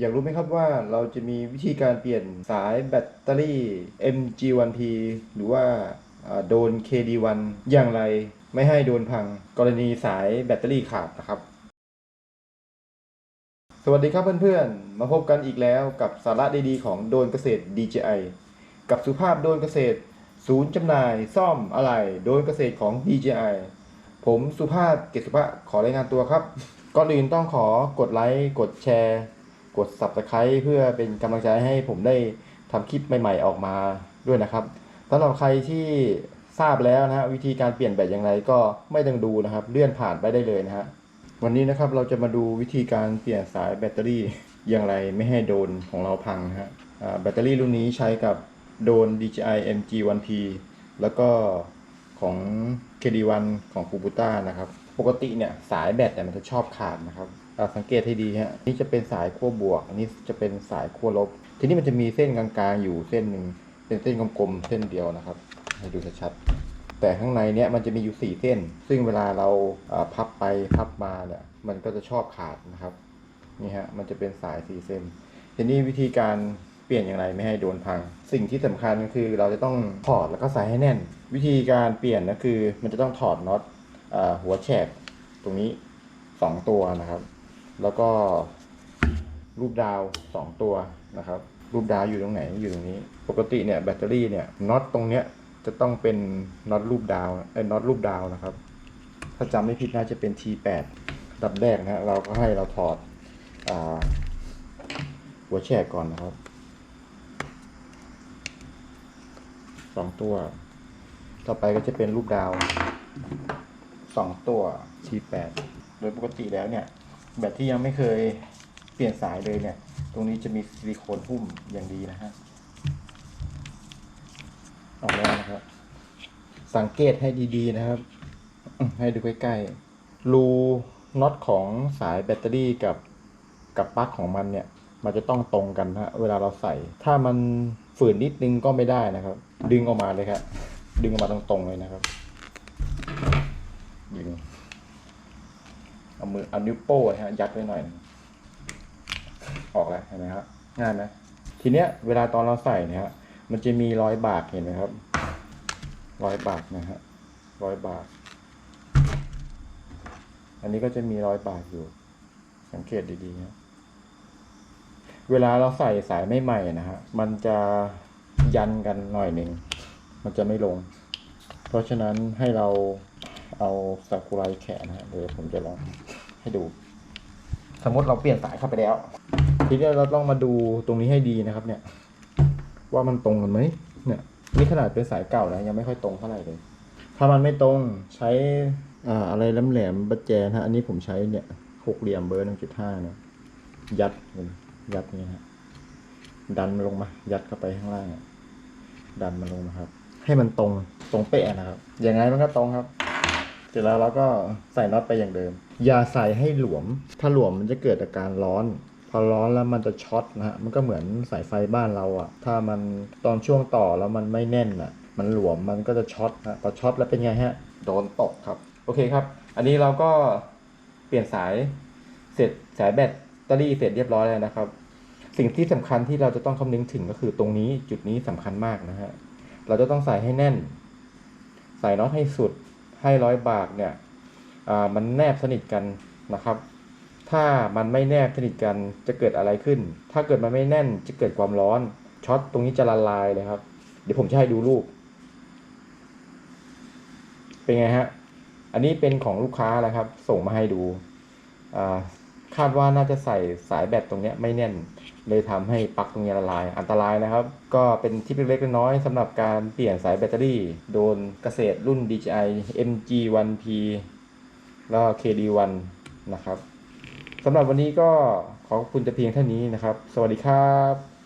อยากรู้ไหมครับว่าเราจะมีวิธีการเปลี่ยนสายแบตเตอรี่ MG1P หรือว่าโดน KD1 อย่างไรไม่ให้โดนพังกรณีสายแบตเตอรี่ขาดนะครับ สวัสดีครับเพื่อนๆ มาพบกันอีกแล้วกับสาระดีๆ ของโดนเกษตร DJI กับสุภาพโดนเกษตร ศูนย์จำหน่ายซ่อมอะไหล่โดนเกษตรของ DJI ผมสุภาพเกษสุภาพขอรายงานตัวครับก่อนอื่นต้องขอกดไลค์กดแชร์ กด Subscribe เพื่อเป็นกำลังใจให้ผมได้ทำคลิปใหม่ ๆ ออกมาด้วยนะครับสำหรับใครที่ทราบแล้วนะฮะวิธีการเปลี่ยนแบตอย่างไรก็ไม่ต้องดูนะครับ เลื่อนผ่านไปได้เลยนะฮะวันนี้นะครับเราจะมาดูวิธีการเปลี่ยนสายแบตเตอรี่อย่างไรไม่ให้โดนของเราพังนะฮะแบตเตอรี่รุ่นนี้ใช้กับโดน DJI MG1P แล้วก็ของ KD1 ของ Fubuta นะครับ ปกติเนี่ยสายแบตเนี่ยมันจะชอบขาดนะครับ สังเกตให้ดีฮะนี่จะเป็นสายขั้วบวก อันนี้จะเป็นสายขั้วลบ ทีนี้มันจะมีเส้นกลางๆอยู่เส้นหนึ่งเป็นเส้นกลมๆเส้นเดียวนะครับ ให้ดูชัดๆแต่ข้างในเนี้ยมันจะมีอยู่สี่เส้น ซึ่งเวลาเราพับไปพับมาเนี่ยมันก็จะชอบขาดนะครับนี่ฮะมันจะเป็นสายสี่เส้น ทีนี้วิธีการเปลี่ยนอย่างไรไม่ให้โดนพัง สิ่งที่สำคัญก็คือเราจะต้องถอดแล้วก็ใส่ให้แน่น วิธีการเปลี่ยนก็คือมันจะต้องถอดน็อตหัวแฉกตรงนี้สองตัวนะครับ แล้วก็รูปดาวสองตัวนะครับ รูปดาวอยู่ตรงไหนอยู่ตรงนี้ ปกติเนี่ยแบตเตอรี่เนี่ยน็อตตรงเนี้ยจะต้องเป็นน็อตรูปดาวเอ้น็อตรูปดาวนะครับ ถ้าจำไม่ผิดน่าจะเป็น T8 ดับแรกนะเราก็ให้เราถอดหัวแฉกก่อนนะครับสองตัว ต่อไปก็จะเป็นรูปดาวสองตัว T8 โดยปกติแล้วเนี่ย แบตที่ยังไม่เคยเปลี่ยนสายเลยเนี่ย ตรงนี้จะมีซิลิโคนหุ้มอย่างดีนะฮะออกแล้วนะครับ สังเกตให้ดีๆนะครับ ให้ดูใกล้ๆรูน็อตของสายแบตเตอรี่กับกับปลั๊กของมันเนี่ย มันจะต้องตรงกันนะฮะเวลาเราใส่ ถ้ามันฝืนนิดนึงก็ไม่ได้นะครับ ดึงออกมาเลยครับ ดึงออกมาตรงๆเลยนะครับ ดึง เอามือเอานิ้วโป้นะฮะยัดไว้หน่อย ออกแล้วเห็นไหมครับง่ายไหมทีเนี้ยเวลาตอนเราใส่เนี่ยฮะมันจะมีรอยบากเห็นไหมครับ รอยบากนะฮะรอยบาก อันนี้ก็จะมีรอยบากอยู่ สังเกตดีๆนะเวลาเราใส่สายไม่ใหม่นะฮะมันจะยันกันหน่อยหนึ่งมันจะไม่ลง เพราะฉะนั้นให้เรา เอาซากุไรแขนนะฮะเดี๋ยวผมจะลองให้ดู สมมติเราเปลี่ยนสายเข้าไปแล้ว ทีนี้เราต้องมาดูตรงนี้ให้ดีนะครับ เนี่ย ว่ามันตรงกันไหมเนี่ยนี่ขนาดเป็นสายเก่านะยังไม่ค่อยตรงเท่าไหร่เลย ถ้ามันไม่ตรงใช้อ่าอะไรแหลมๆบัดแจนะฮะอันนี้ผมใช้เนี่ยหกเหลี่ยมเบอร์หนึ่งจุดห้าเนี่ยยัดยัดนี่ฮะดันมันลงมา ยัดเข้าไปข้างล่างดันมันลงมาครับ ให้มันตรงตรงเป๊ะนะครับ อย่างไงมันก็ตรงครับ เสร็จแล้วเราก็ใส่น็อตไปอย่างเดิม อย่าใส่ให้หลวม ถ้าหลวมมันจะเกิดอาการร้อน พอร้อนแล้วมันจะช็อตนะฮะ มันก็เหมือนสายไฟบ้านเราอะถ้ามันตอนช่วงต่อแล้วมันไม่แน่นอะมันหลวมมันก็จะช็อตนะพอช็อตแล้วเป็นไงฮะ โดนตกครับ โอเคครับ อันนี้เราก็เปลี่ยนสาย เสร็จสายแบตเตอรี่เสร็จเรียบร้อยแล้วนะครับ สิ่งที่สำคัญที่เราจะต้องคำนึงถึงก็คือตรงนี้จุดนี้สำคัญมากนะฮะ เราจะต้องใส่ให้แน่น ใส่น็อตให้สุด ให้ร้อยบาทเนี่ยอ่ามันแนบสนิทกันนะครับ ถ้ามันไม่แนบสนิทกันจะเกิดอะไรขึ้น ถ้าเกิดมันไม่แน่นจะเกิดความร้อนช็อตตรงนี้จะละลายเลยครับ เดี๋ยวผมจะให้ดูรูป เป็นไงฮะ อันนี้เป็นของลูกค้าแล้วครับ ส่งมาให้ดูอ่า คาดว่าน่าจะใส่สายแบตตรงนี้ไม่แน่น เลยทำให้ปลั๊กตรงนี้ละลาย อันตรายนะครับ ก็เป็นทิปเล็กๆน้อยๆสำหรับการเปลี่ยนสายแบตเตอรี่ โดนเกษตรรุ่น DJI MG1P แล้ว KD1 นะครับสำหรับวันนี้ก็ขอบคุณจะเพียงเท่านี้นะครับ สวัสดีครับ